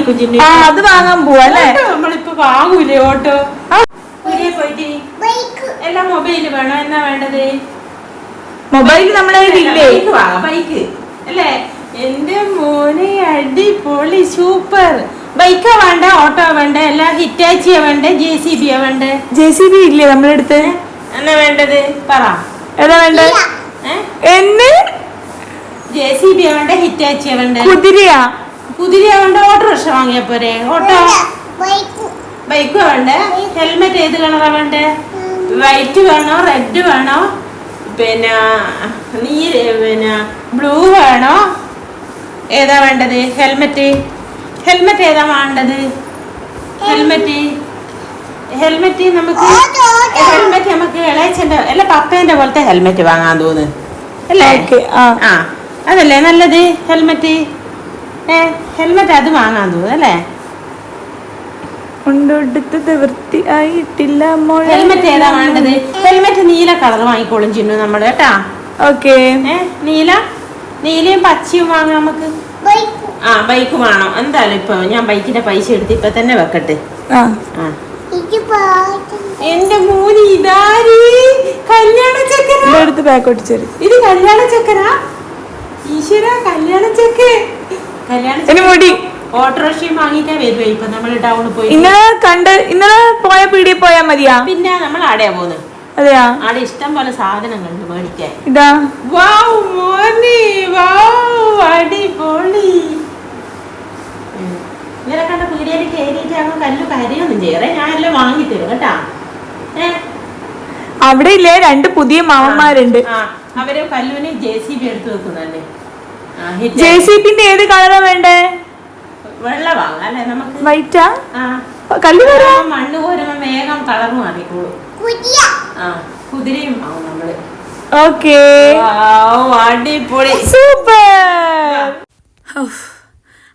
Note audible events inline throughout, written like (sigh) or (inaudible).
മതി കുഞ്ഞിന്. ആ അത് വാങ്ങാൻ പോവാ അല്ലേ? നമ്മളിപ്പോ വാങ്ങൂലേ ഓട്ടോ? പോയിട്ട് എല്ലാം മൊബൈൽ വേണോ? എന്നാ വേണ്ടത്? മൊബൈൽ നമ്മളെ ഇല്ലേ ബൈക്ക് ബൈക്ക്. അല്ലേ? എന്റെ മോനെ അടിപൊളി സൂപ്പർ. ബൈക്കാ വേണ്ട ഓട്ടോ വേണ്ട എല്ലാ ഹിറ്റാച്ചിയാ വേണ്ട ജെ സി ബിയാ വേണ്ട? ജെ സി ബി ഇല്ലേ നമ്മളെ അടുത്ത് എന്നാ വേണ്ടത്? പറ. ഏതാ വേണ്ടേ? എന്ന്? ജെ സി ബിയാ വേണ്ട ഹിറ്റാച്ചിയാ വേണ്ട? കുതിരയാ. കുതിരയാ വേണ്ട ഓട്ടോറിക്ഷ വാങ്ങിയ പോരെ. ഓട്ടോ? ബൈക്ക്. വേണ്ടേ? ഹെൽമെറ്റ് ഏത് കളറാ വേണ്ടേ? വൈറ്റ് വേണോ? റെഡ് വേണോ? പിന്നെ നീ പിന്നെ ബ്ലൂ വേണോ? ഏതാ വേണ്ടത്? ഹെൽമെറ്റ് ഹെൽമെറ്റ് ഏതാ വേണ്ടത്? ഹെൽമെറ്റ് ഹെൽമെറ്റ് നമുക്ക് ഹെൽമെറ്റ് നമുക്ക് ഇളയച്ചന്റെ അല്ല പപ്പേന്റെ പോലത്തെ ഹെൽമെറ്റ് വാങ്ങാൻ തോന്നുന്നു. അല്ലേ? ആ ആ. അതല്ലേ നല്ലത്? ഹെൽമെറ്റ് ഏ ഹെൽമെറ്റ് അത് വാങ്ങാൻ തോന്നുന്നു അല്ലേ? കൊണ്ടെടുത്തത് വൃത്തിയായിട്ടില്ല മോളെ. ഹെൽമെറ്റ് ഏതാ വേണ്ടത് ഹെൽമെറ്റ് നീല കളർ വാങ്ങിക്കോളും ചിന്നു നമ്മൾ കേട്ടാ? ഓക്കെ. നീല? നീലയും പച്ചയും വാങ്ങാം നമുക്ക്. ആ ബൈക്ക് വേണം. എന്തായാലും ഇപ്പൊ ഞാൻ ബൈക്കിന്റെ പൈസ എടുത്ത് ഇപ്പൊ തന്നെ വെക്കട്ടെ. എന്റെ മോന് ഇതാരി? കല്യാണ ചക്കര? ഇത് കല്യാണ ചക്കരാ? ഈശ്വര കല്യാണ ചക്ക. മുടി. ഓട്ടോറിക്ഷയും വാങ്ങിക്കാൻ വരുവേ? ഇപ്പൊ നമ്മൾ ടൗണിൽ പോയി. ഇന്നലെ കണ്ട് ഇന്നലെ പോയ പീടിയ പോയാ മതിയാ? പിന്നെ നമ്മൾ ആടെയാ പോകുന്നത് അതെയാ? ആടെ ഇഷ്ടം പോലെ സാധനങ്ങളുണ്ട് മേടിക്കാൻ. ഇതാ. വാവ് മോനെ അടിപൊളി. കണ്ട പീടികയിൽ കയറിയിട്ട് അങ്ങ് കല്ലു കരയൊന്നും ചെയ്യറേ ഞാൻ എല്ലാം കേട്ടാ. അവിടെ ഇല്ലേ രണ്ട് പുതിയ മാമന്മാരുണ്ട്. അവരെ കല്ലുവിന് ജെ സി ബി എടുത്ത് ഹിറ്റ് ജെ സി പിന്റെ ഏത് കളറാ വേണ്ടേ? വൈറ്റാ? കല്ല് വരാ മണ്ണ് കോരുമ്പോ വേഗം കളർ മാറിക്കോളൂ. ആ കുതിരയും വാങ്ങും നമ്മൾ. ഓക്കേ. വൗ, അടിപൊളി. സൂപ്പർ.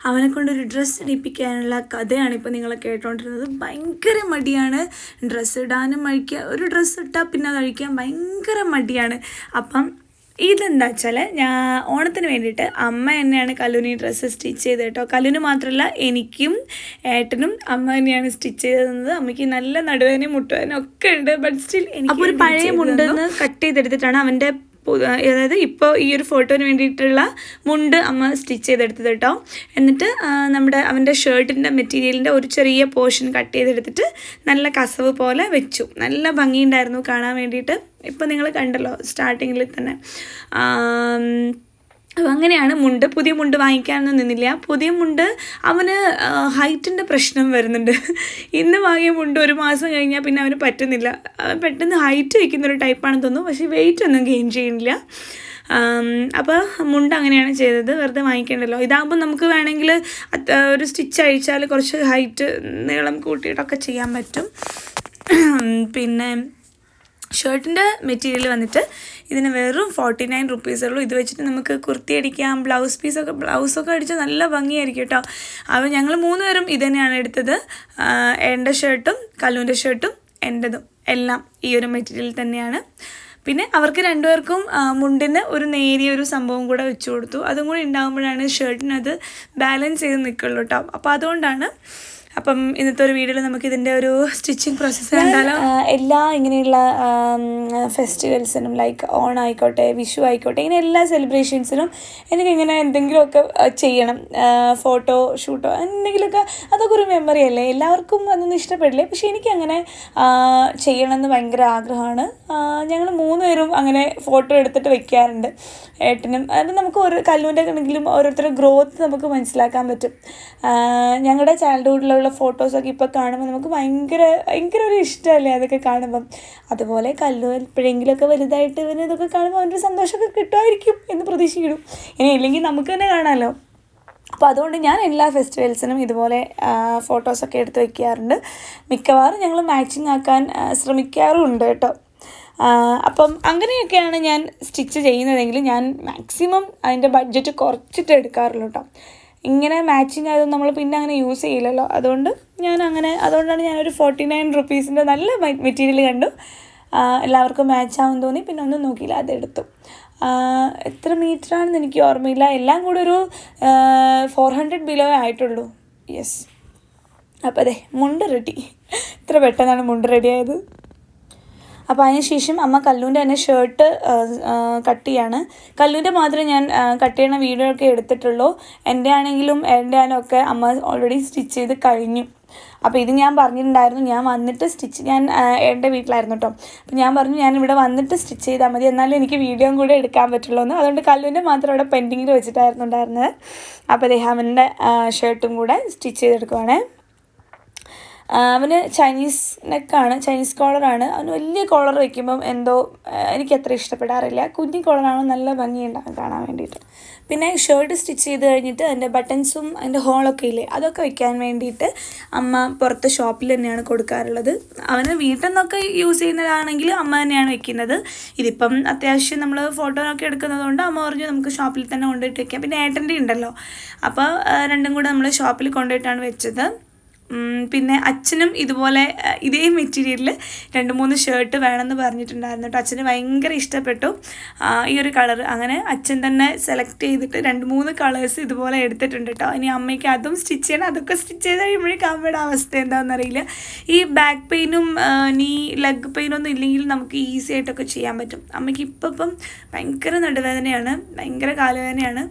അവനെ കൊണ്ടൊരു ഡ്രസ്സ് ഇടിപ്പിക്കാനുള്ള കഥയാണ് ഇപ്പോൾ നിങ്ങൾ കേട്ടോണ്ടിരുന്നത്. ഭയങ്കര മടിയാണ്. ഡ്രസ്സ് ഇടാനും അഴിക്കുക ഒരു ഡ്രസ്സ് ഇട്ടാൽ പിന്നെ അത് അഴിക്കാൻ ഭയങ്കര മടിയാണ്. അപ്പം ഇതെന്താ വെച്ചാൽ ഞാൻ ഓണത്തിന് വേണ്ടിയിട്ട് അമ്മ തന്നെയാണ് കല്ലുനി ഡ്രസ്സ് സ്റ്റിച്ച് ചെയ്തത് കേട്ടോ കല്ലുവിന് മാത്രമല്ല എനിക്കും ഏട്ടനും അമ്മ തന്നെയാണ് സ്റ്റിച്ച് ചെയ്തത് അമ്മയ്ക്ക് നല്ല നടുവേനും മുട്ടുവേനും ഒക്കെ ഉണ്ട് ബട്ട് സ്റ്റിൽ എനിക്ക് ഒരു പഴയ മുണ്ടെന്ന് കട്ട് ചെയ്തെടുത്തിട്ടാണ് അവന്റെ അതായത് ഇപ്പോൾ ഈ ഒരു ഫോട്ടോന് വേണ്ടിയിട്ടുള്ള മുണ്ട് അമ്മ സ്റ്റിച്ച് ചെയ്തെടുത്തത് കേട്ടോ. എന്നിട്ട് നമ്മുടെ അവന്റെ ഷർട്ടിന്റെ മെറ്റീരിയലിന്റെ ഒരു ചെറിയ പോർഷൻ കട്ട് ചെയ്തെടുത്തിട്ട് നല്ല കസവ് പോലെ വെച്ചു. നല്ല ഭംഗിയുണ്ടായിരുന്നു കാണാൻ വേണ്ടിയിട്ട്. ഇപ്പോൾ നിങ്ങൾ കണ്ടല്ലോ സ്റ്റാർട്ടിങ്ങിൽ തന്നെ. അപ്പോൾ അങ്ങനെയാണ് മുണ്ട് പുതിയ മുണ്ട് വാങ്ങിക്കാനൊന്നും നിന്നില്ല. പുതിയ മുണ്ട് അവന് ഹൈറ്റിന്റെ പ്രശ്നം വരുന്നുണ്ട്. ഇന്ന് വാങ്ങിയ മുണ്ട് ഒരു മാസം കഴിഞ്ഞാൽ പിന്നെ അവന് പറ്റുന്നില്ല. അവൻ പെട്ടെന്ന് ഹൈറ്റ് വയ്ക്കുന്നൊരു ടൈപ്പാണെന്ന് തോന്നുന്നു. പക്ഷേ വെയിറ്റ് ഒന്നും ഗെയിൻ ചെയ്യുന്നില്ല അപ്പോൾ മുണ്ട് അങ്ങനെയാണ് ചെയ്തത്. വെറുതെ വാങ്ങിക്കേണ്ടല്ലോ. ഇതാകുമ്പോൾ നമുക്ക് വേണമെങ്കിൽ ഒരു സ്റ്റിച്ച് അഴിച്ചാൽ കുറച്ച് ഹൈറ്റ് നീളം കൂട്ടിയിട്ടൊക്കെ ചെയ്യാൻ പറ്റും. പിന്നെ ഷർട്ടിന്റെ മെറ്റീരിയൽ വന്നിട്ട് ഇതിന് വെറും ഫോർട്ടി നയൻ റുപ്പീസേ ഉള്ളൂ. ഇത് വെച്ചിട്ട് നമുക്ക് കുർത്തി അടിക്കാം ബ്ലൗസ് പീസൊക്കെ ബ്ലൗസൊക്കെ അടിച്ചാൽ നല്ല ഭംഗിയായിരിക്കും കേട്ടോ. അപ്പോൾ ഞങ്ങൾ മൂന്ന് പേരും ഇത് തന്നെയാണ് എടുത്തത് എന്റെ ഷർട്ടും കല്ലുവിന്റെ ഷർട്ടും എന്റെതും എല്ലാം ഈ ഒരു മെറ്റീരിയൽ തന്നെയാണ്. പിന്നെ അവർക്ക് രണ്ടുപേർക്കും മുണ്ടിന് ഒരു നേരിയ ഒരു സംഭവം കൂടെ വെച്ചു കൊടുത്തു. അതും കൂടി ഉണ്ടാകുമ്പോഴാണ് ഷർട്ടിനത് ബാലൻസ് ചെയ്ത് നിൽക്കുള്ളൂ കേട്ടോ. അപ്പോൾ അതുകൊണ്ടാണ് അപ്പം ഇന്നത്തെ ഒരു വീഡിയോയിൽ നമുക്ക് ഇതിന്റെ ഒരു സ്റ്റിച്ചിങ് പ്രോസസ്സ് കണ്ടാലോ? എല്ലാ ഇങ്ങനെയുള്ള ഫെസ്റ്റിവൽസിനും ലൈക്ക് ഓൺ ആയിക്കോട്ടെ വിഷു ആയിക്കോട്ടെ ഇങ്ങനെ എല്ലാ സെലിബ്രേഷൻസിനും എനിക്ക് ഇങ്ങനെ എന്തെങ്കിലുമൊക്കെ ചെയ്യണം. ഫോട്ടോ ഷൂട്ടോ എന്തെങ്കിലുമൊക്കെ അതൊക്കെ ഒരു മെമ്മറി അല്ലേ? എല്ലാവർക്കും അതൊന്നും ഇഷ്ടപ്പെടില്ലേ? പക്ഷേ എനിക്ക് അങ്ങനെ ചെയ്യണമെന്ന് ഭയങ്കര ആഗ്രഹമാണ്. ഞങ്ങൾ മൂന്ന് പേരും അങ്ങനെ ഫോട്ടോ എടുത്തിട്ട് വെക്കാറുണ്ട് ഏട്ടനും. അത് നമുക്ക് ഓരോ കല്ലൂന്റെ ആണെങ്കിലും ഓരോരുത്തരുടെ ഗ്രോത്ത് നമുക്ക് മനസ്സിലാക്കാൻ പറ്റും. ഞങ്ങളുടെ ചൈൽഡ്ഹുഡിലുള്ള ഫോട്ടോസൊക്കെ ഇപ്പോൾ കാണുമ്പോൾ നമുക്ക് ഭയങ്കര ഭയങ്കര ഒരു ഇഷ്ടമല്ലേ അതൊക്കെ കാണുമ്പം. അതുപോലെ കല്ലു എപ്പോഴെങ്കിലുമൊക്കെ വലുതായിട്ട് ഇവന് ഇതൊക്കെ കാണുമ്പോൾ അവന്റെ സന്തോഷമൊക്കെ കിട്ടുമായിരിക്കും എന്ന് പ്രതീക്ഷിക്കുന്നു. ഇനി ഇല്ലെങ്കിൽ നമുക്ക് തന്നെ കാണാമല്ലോ അപ്പോൾ അതുകൊണ്ട് ഞാൻ എല്ലാ ഫെസ്റ്റിവൽസിനും ഇതുപോലെ ഫോട്ടോസൊക്കെ എടുത്ത് വയ്ക്കാറുണ്ട് മിക്കവാറും ഞങ്ങൾ മാച്ചിങ് ആക്കാൻ ശ്രമിക്കാറുമുണ്ട് കേട്ടോ. അപ്പം അങ്ങനെയൊക്കെയാണ് ഞാൻ സ്റ്റിച്ച് ചെയ്യുന്നതെങ്കിൽ ഞാൻ മാക്സിമം അതിന്റെ ബഡ്ജറ്റ് കുറച്ചിട്ട് എടുക്കാറുള്ളൂ കേട്ടോ. ഇങ്ങനെ മാച്ചിങ് ആയതൊന്നും നമ്മൾ പിന്നെ അങ്ങനെ യൂസ് ചെയ്യില്ലല്ലോ. അതുകൊണ്ട് ഞാൻ അങ്ങനെ അതുകൊണ്ടാണ് ഞാനൊരു ഫോർട്ടി നയൻ റുപ്പീസിന്റെ നല്ല മെറ്റീരിയൽ കണ്ടു. എല്ലാവർക്കും മാച്ച് ആവും തോന്നി. പിന്നെ ഒന്നും നോക്കിയില്ല അതെടുത്തു എത്ര മീറ്ററാണെന്ന് എനിക്ക് ഓർമ്മയില്ല. എല്ലാം കൂടെ ഒരു ഫോർ ഹൺഡ്രഡ് ബിലോ ആയിട്ടുള്ളൂ. യെസ് അപ്പോൾ അതെ മുണ്ട് റെഡി ഇത്ര പെട്ടെന്നാണ് മുണ്ട് റെഡി ആയത്. അപ്പോൾ അതിനുശേഷം അമ്മ കല്ലൂന്റെ തന്നെ ഷർട്ട് കട്ട് ചെയ്യാണ് കല്ലൂന്റെ മാത്രമേ ഞാൻ കട്ട് ചെയ്യണ വീഡിയോ ഒക്കെ എടുത്തിട്ടുള്ളൂ. എന്റെ ആണെങ്കിലും എന്റെ ആണെങ്കിലും ഒക്കെ അമ്മ ഓൾറെഡി സ്റ്റിച്ച് ചെയ്ത് കഴിഞ്ഞു. അപ്പോൾ ഇത് ഞാൻ പറഞ്ഞിട്ടുണ്ടായിരുന്നു. ഞാൻ വന്നിട്ട് സ്റ്റിച്ച് ഞാൻ എന്റെ വീട്ടിലായിരുന്നു കേട്ടോ അപ്പോൾ ഞാൻ പറഞ്ഞു ഞാൻ ഇവിടെ വന്നിട്ട് സ്റ്റിച്ച് ചെയ്താൽ മതി. എന്നാലും എനിക്ക് വീഡിയോയും കൂടെ എടുക്കാൻ പറ്റുള്ളൂ എന്ന് അതുകൊണ്ട് കല്ലൂന്റെ മാത്രം അവിടെ പെൻഡിങ്ങിൽ വെച്ചിട്ടായിരുന്നു ഉണ്ടായിരുന്നത്. അപ്പോൾ ദേഹാമിന്റെ ഷർട്ടും കൂടെ സ്റ്റിച്ച് ചെയ്തെടുക്കുവാണേ. അവന് ചൈനീസ് നെക്കാണ് ചൈനീസ് കോളറാണ് അവന് വലിയ കോളർ വയ്ക്കുമ്പം എന്തോ എനിക്ക് അത്ര ഇഷ്ടപ്പെടാറില്ല. കുഞ്ഞി കോളറാണ് നല്ല ഭംഗിയുണ്ടാകും കാണാൻ വേണ്ടിയിട്ട്. പിന്നെ ഷർട്ട് സ്റ്റിച്ച് ചെയ്ത് കഴിഞ്ഞിട്ട് അതിന്റെ ബട്ടൺസും അതിന്റെ ഹോളൊക്കെ ഇല്ലേ അതൊക്കെ വയ്ക്കാൻ വേണ്ടിയിട്ട് അമ്മ പുറത്ത് ഷോപ്പിൽ തന്നെയാണ് കൊടുക്കാറുള്ളത്. അവന് വീട്ടിൽ നിന്നൊക്കെ യൂസ് ചെയ്യുന്നതാണെങ്കിൽ അമ്മ തന്നെയാണ് വെക്കുന്നത്. ഇതിപ്പം അത്യാവശ്യം നമ്മൾ ഫോട്ടോനൊക്കെ എടുക്കുന്നതുകൊണ്ട് അമ്മ പറഞ്ഞു നമുക്ക് ഷോപ്പിൽ തന്നെ കൊണ്ടുപോയിട്ട് വെക്കാം. പിന്നെ ഏട്ടന്റെ ഉണ്ടല്ലോ. അപ്പോൾ രണ്ടും കൂടെ നമ്മൾ ഷോപ്പിൽ കൊണ്ടുപോയിട്ടാണ് വെച്ചത്. പിന്നെ അച്ഛനും ഇതുപോലെ ഇതേ മെറ്റീരിയലിൽ രണ്ട് മൂന്ന് ഷർട്ട് വേണമെന്ന് പറഞ്ഞിട്ടുണ്ടായിരുന്നു കേട്ടോ. അച്ഛന് ഭയങ്കര ഇഷ്ടപ്പെട്ടു. ഈ ഒരു കളർ അങ്ങനെ അച്ഛൻ തന്നെ സെലക്ട് ചെയ്തിട്ട് രണ്ട് മൂന്ന് കളേഴ്സ് ഇതുപോലെ എടുത്തിട്ടുണ്ട് കേട്ടോ. ഇനി അമ്മയ്ക്ക് അതും സ്റ്റിച്ച് ചെയ്യണം. അതൊക്കെ സ്റ്റിച്ച് ചെയ്ത് കഴിയുമ്പോഴേക്കും അമ്മയുടെ അവസ്ഥ എന്താണെന്നറിയില്ല ഈ ബാക്ക് പെയിനും നീ ലെഗ് പെയിനും ഒന്നും ഇല്ലെങ്കിൽ നമുക്ക് ഈസി ആയിട്ടൊക്കെ ചെയ്യാൻ പറ്റും. അമ്മയ്ക്ക് ഇപ്പം ഇപ്പം ഭയങ്കര നടുവേദനയാണ്. ഭയങ്കര കാലുവേദനയാണ്.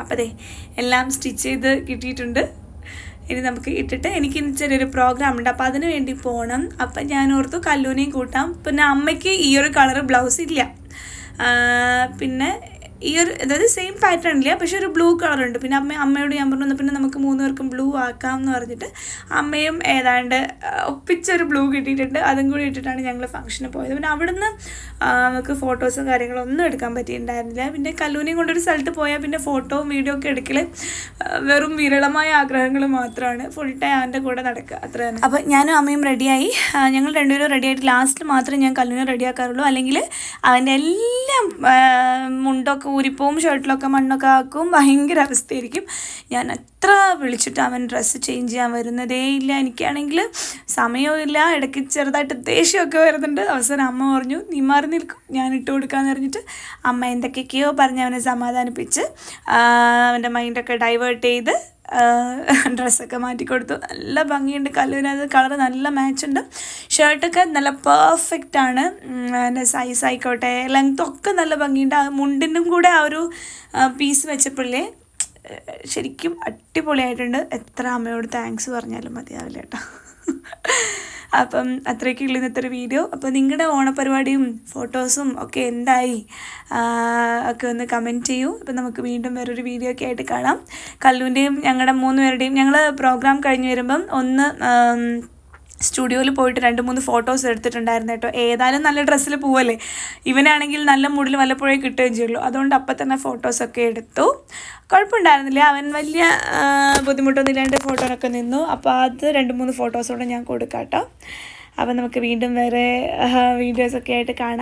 അപ്പം അതെ എല്ലാം സ്റ്റിച്ച് ചെയ്ത് കിട്ടിയിട്ടുണ്ട്. ഇനി നമുക്ക് ഇട്ടിട്ട് എനിക്ക് ചെറിയൊരു പ്രോഗ്രാം ഉണ്ട്. അപ്പോൾ അതിന് വേണ്ടി പോകണം അപ്പം ഞാൻ ഓർത്തു കല്ലൂനെയും കൂട്ടാം. പിന്നെ അമ്മയ്ക്ക് ഈ ഒരു കളർ ബ്ലൗസ് ഇല്ല. പിന്നെ ഈ ഒരു അതായത് സെയിം പാറ്റേൺ ഇല്ല പക്ഷെ ഒരു ബ്ലൂ കളർ ഉണ്ട്. പിന്നെ അമ്മ അമ്മയോട് ഞാൻ പറഞ്ഞു "എന്നാ പിന്നെ നമുക്ക് മൂന്ന് പേർക്കും ബ്ലൂ ആക്കാം എന്ന് പറഞ്ഞിട്ട് അമ്മയും ഏതാണ്ട് ഒപ്പിച്ച ഒപ്പിച്ചൊരു ബ്ലൂ കിട്ടിയിട്ടുണ്ട്. അതും കൂടി ഇട്ടിട്ടാണ് ഞങ്ങൾ ഫംഗ്ഷന് പോയത്. പിന്നെ അവിടുന്ന് നമുക്ക് ഫോട്ടോസും കാര്യങ്ങളും ഒന്നും എടുക്കാൻ പറ്റിയിട്ടുണ്ടായിരുന്നില്ല. പിന്നെ കല്ലൂനെയും കൊണ്ടൊരു സ്ഥലത്ത് പോയാൽ പിന്നെ ഫോട്ടോവും വീഡിയോ ഒക്കെ എടുക്കൽ വെറും വിരളമായ ആഗ്രഹങ്ങൾ മാത്രമാണ് ഫുൾ ടൈം അവന്റെ കൂടെ നടക്കുക. അത്ര തന്നെ. അപ്പോൾ ഞാനും അമ്മയും റെഡിയായി ഞങ്ങൾ രണ്ടുപേരും റെഡിയായിട്ട് ലാസ്റ്റ് മാത്രമേ ഞാൻ കല്ലൂനെ റെഡിയാക്കാറുള്ളൂ അല്ലെങ്കിൽ അവന്റെ എല്ലാം മുണ്ടൊക്കെ ഊരിപ്പോവും ഷർട്ടിലൊക്കെ മണ്ണൊക്കെ ആക്കും. ഭയങ്കര അവസ്ഥയായിരിക്കും. ഞാൻ എത്ര വിളിച്ചിട്ട് അവൻ ഡ്രസ്സ് ചേഞ്ച് ചെയ്യാൻ വരുന്നതേ ഇല്ല. എനിക്കാണെങ്കിൽ സമയമില്ല ഇടയ്ക്ക് ചെറുതായിട്ട് ദേഷ്യമൊക്കെ വരുന്നുണ്ട്. അവസാനം അമ്മ പറഞ്ഞു നീ മാറി നിൽക്കും. ഞാൻ ഇട്ട് കൊടുക്കാന്ന് പറഞ്ഞിട്ട് അമ്മ എന്തൊക്കെയൊക്കെയോ പറഞ്ഞ് അവനെ സമാധാനിപ്പിച്ച് അവന്റെ മൈൻഡൊക്കെ ഡൈവേർട്ട് ചെയ്ത് ഡ്രസ്സൊക്കെ മാറ്റി കൊടുത്തു. നല്ല ഭംഗിയുണ്ട്. കല്ലുവിനത് കളർ നല്ല മാച്ച് ഉണ്ട്. ഷർട്ടൊക്കെ നല്ല പെർഫെക്റ്റ് ആണ്. എന്റെ സൈസ് ആയിക്കോട്ടെ ലെങ്ത്തൊക്കെ നല്ല ഭംഗിയുണ്ട്. ആ മുണ്ടിനും കൂടെ ആ ഒരു പീസ് വെച്ചപ്പോഴേ ശരിക്കും അടിപൊളിയായിട്ടുണ്ട്. എത്ര അമ്മയോട് താങ്ക്സ് പറഞ്ഞാലും മതിയാവില്ല കേട്ടോ. (laughs) അപ്പം അത്രയ്ക്കുള്ള ഇന്നത്തെ ഒരു വീഡിയോ. അപ്പോൾ നിങ്ങളുടെ ഓണപരിപാടിയും ഫോട്ടോസും ഒക്കെ എന്തായി ഒക്കെ ഒന്ന് കമന്റ് ചെയ്യൂ. അപ്പം നമുക്ക് വീണ്ടും വേറൊരു വീഡിയോ ഒക്കെ ആയിട്ട് കാണാം. കല്ലുവിന്റെയും ഞങ്ങളുടെ മൂന്ന് പേരുടെയും ഞങ്ങൾ പ്രോഗ്രാം കഴിഞ്ഞ് വരുമ്പം ഒന്ന് സ്റ്റുഡിയോയിൽ പോയിട്ട് രണ്ട് മൂന്ന് ഫോട്ടോസ് എടുത്തിട്ടുണ്ടായിരുന്നു കേട്ടോ. ഏതായാലും നല്ല ഡ്രസ്സിൽ പോവല്ലേ? ഇവനാണെങ്കിൽ നല്ല മൂഡിൽ വല്ലപ്പോഴേ കിട്ടുകയും ചെയ്യുള്ളൂ. അതുകൊണ്ട് അപ്പം തന്നെ ഫോട്ടോസൊക്കെ എടുത്തു. കുഴപ്പമുണ്ടായിരുന്നില്ല. അവൻ വലിയ ബുദ്ധിമുട്ടൊന്നും ഇല്ലാണ്ട് ഫോട്ടോനൊക്കെ നിന്നു. അപ്പോൾ അത് രണ്ട് മൂന്ന് ഫോട്ടോസോടെ ഞാൻ കൊടുക്കാം കേട്ടോ. അപ്പം നമുക്ക് വീണ്ടും വേറെ വീഡിയോസൊക്കെ ആയിട്ട് കാണാം.